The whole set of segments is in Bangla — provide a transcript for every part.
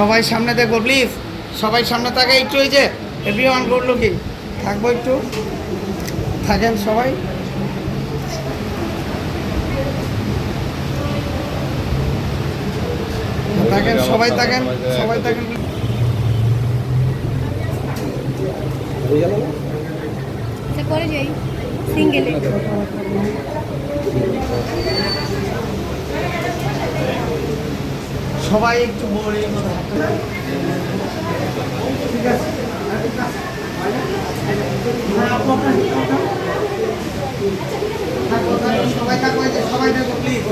সবাই সামনে দেখব প্লিজ সবাই সামনে থাকে একটু ওই যে এভরি ওয়ান করল কি থাকব একটু। থাকেন সবাই। থাকেন সবাই থাকেন সবাই থাকেন। আচ্ছা করে যাই। সিঙ্গেলে সবাই একটু বড়ি ঠিক আছে? হ্যাঁ? থাকো, থাকো, সবাই থাকো যে, সবাই থাকো প্লিজ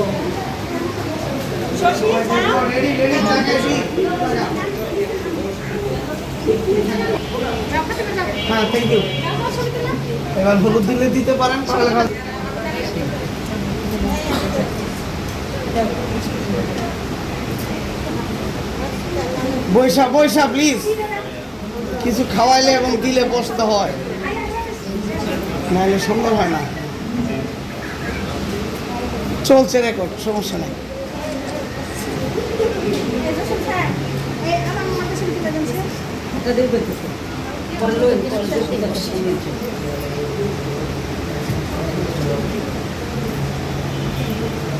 রেডি রেডি হ্যাঁ থ্যাংক ইউ এবার হলুদ দিলে দিতে পারেন পড়ালেখা বৈশা বৈশা প্লিজ কিছু খাওয়াইলে এবং দিলে বসতে হয়। নাহলে সুন্দর হয় না। চলছে রেকর্ড সমস্যা নেই।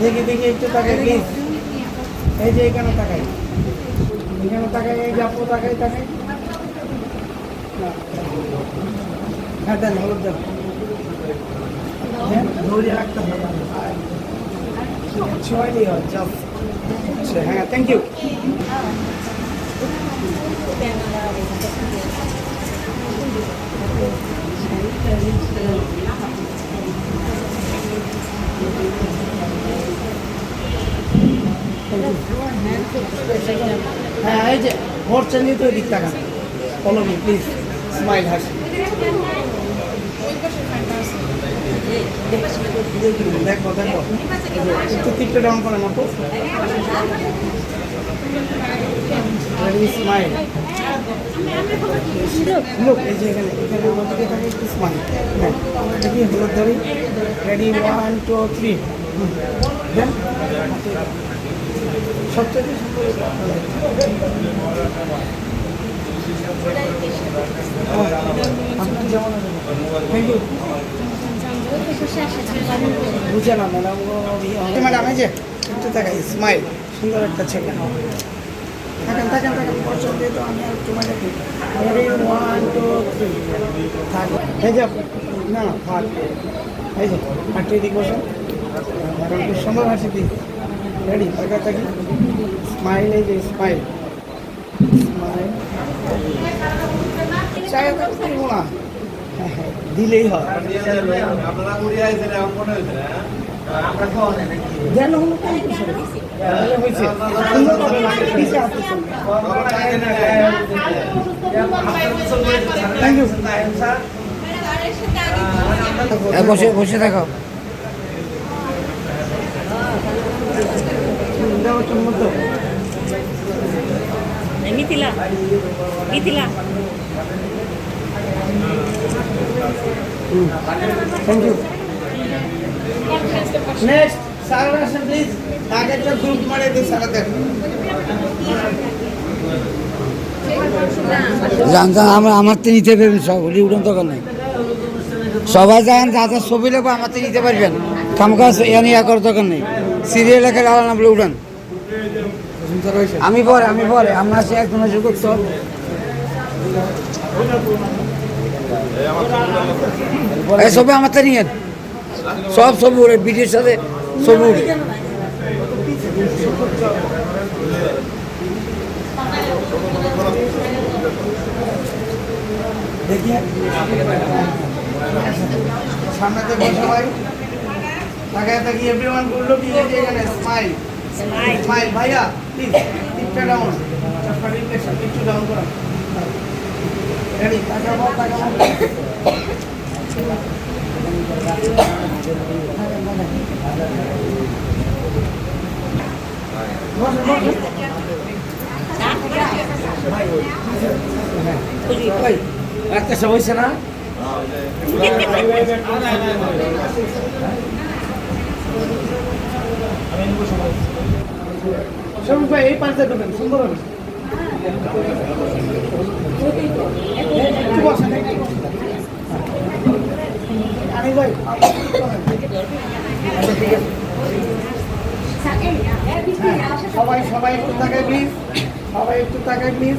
দেখি দেখি, একটু তাকাই প্লিজ এই যে এখানে তাকাই। এখানে তাকাই, এই যে আপু তাকাই তাকাই। হ্যাঁ দেন, হলুদ দেন। ধরে রাখতে হবে। ছয় দিয়ে জাস্ট হ্যাঁ থ্যাংক ইউ হ্যাঁ এই যে ভোট চালিয়ে তো এদিক টাকা ফলো মি প্লিজ স্মাইল হাসি। দেখো দেখো। একটু টিপটা ডাউন মতো স্মাইল স্মাইল হ্যাঁ দেখি হলুদ ধরি ready one two three then বুঝে না ম্যাডাম ম্যাডাম যে তাকাই স্মাইল সুন্দর একটা ছেলে। থাকেন থাকেন থাকেন পছন্দ আমি আর একটু রেডি ওয়ান টু থ্রি থাক এই যে না না থাক এই যে হাঁটিয়ে দিক বসেন খুব সুন্দর দিই রেডি টাকা থাকি স্মাইল এই যে স্মাইল স্মাইল চায় দিব না হ্যাঁ, হ্যাঁ, দিলেই হয় যেন হলো কোন কিসের? হয়েছে সুন্দর হবে না পিছে থ্যাংক ইউ বসে বসে থাকো। Mithila Mithila. Thank you next আসেন প্লিজ গ্রুপ মারে আমরা আমার তো নিতে পারবেন সব হলি উঠুন দোকান নেই। সবাই যান যা যা ছবি লেখো আমার তো নিতে পারবেন। কাম কাজ এনে একর দোকান নেই। সিরিয়াল লেখা আলাদা বলে উঠান আমি পরে আমি পরে, আমরা সে একজন সুযোগ সব এই ছবি আমার তো নিয়ে সব ছবি উড়ে বিটির সাথে ছবি উড়ে দেখি। সামনে থেকে সবাই তাকায় তাকি এভরিওয়ান করল কি এখানে স্মাইল স্মাইল ভাইয়া প্লিজ টিপটা ডাউন ফাড়ি লেখা একটু ডাউন করা। রেডি তাকাবো তাকাবো একটা সময় না? সবুজ ভাই এই পাশে ঢোকেন সুন্দর হবে সবাই সবাই একটু তাকায় প্লিজ সবাই একটু তাকায় প্লিজ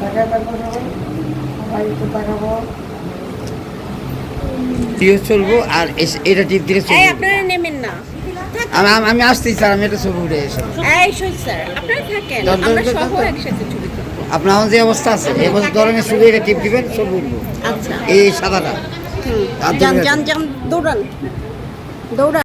তাকায় সবাই সবাই একটু তাকাবো চলবো। আর এটা টিপ দিলে আপনারা নেমেন না। আমি আসতেই স্যার আমি একটা ছবি উঠে এসে আপনারা যে অবস্থা আছে এই বছর ধরনের ছবি এটা টিপ দিবেন ছবি উঠবো। আচ্ছা। এই সাদাটা। দৌড়ান। দৌড়ান।